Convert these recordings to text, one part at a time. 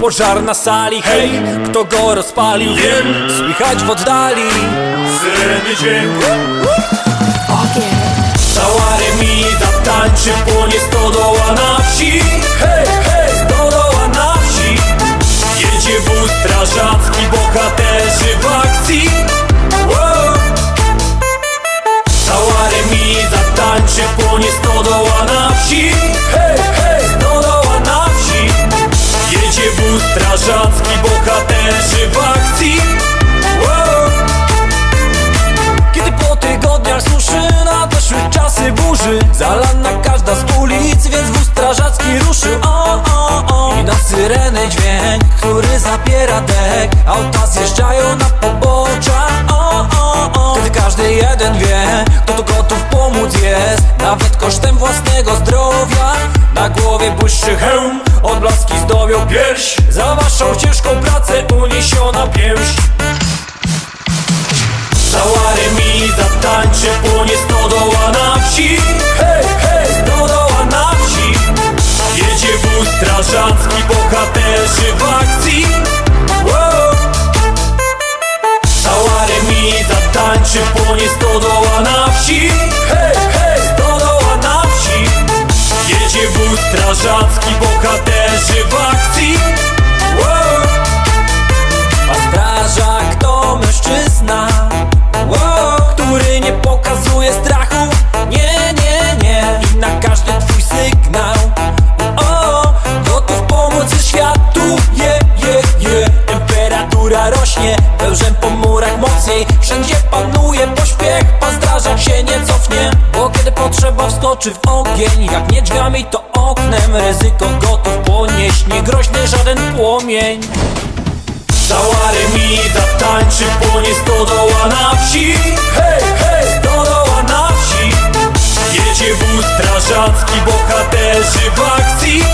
Pożar na sali, hej, kto go rozpalił? Wiem, słychać w oddali. Syreny dźwięk. Cała remiza tańczy, płonie stodoła na wsi. Hej, hej, stodoła na wsi. Jedzie wóz strażacki, bohaterzy w akcji. Wow. Cała remiza tańczy, płonie stodoła na wsi. Hej, syreny dźwięk, który zapiera dek Auta zjeżdżają na pobocza o, o, o. Wtedy każdy jeden wie, kto tu gotów pomóc jest. Nawet kosztem własnego zdrowia. Na głowie błyszczy hełm, odblaski zdobią pierś. Za waszą ciężką pracę uniesiona pięść płonie stodoła na wsi panuje pośpiech Pan strażak się nie cofnie Bo kiedy potrzeba wskoczy w ogień Jak nie drzwiami to oknem Ryzyko gotów ponieść Niegroźny żaden płomień. Cała remiza tańczy, płonie stodoła na wsi. Hej, hej, stodoła na wsi. Jedzie wóz strażacki, bohaterzy w akcji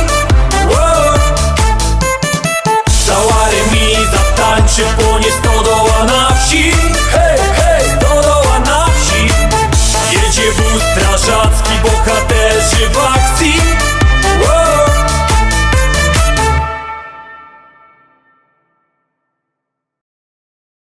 na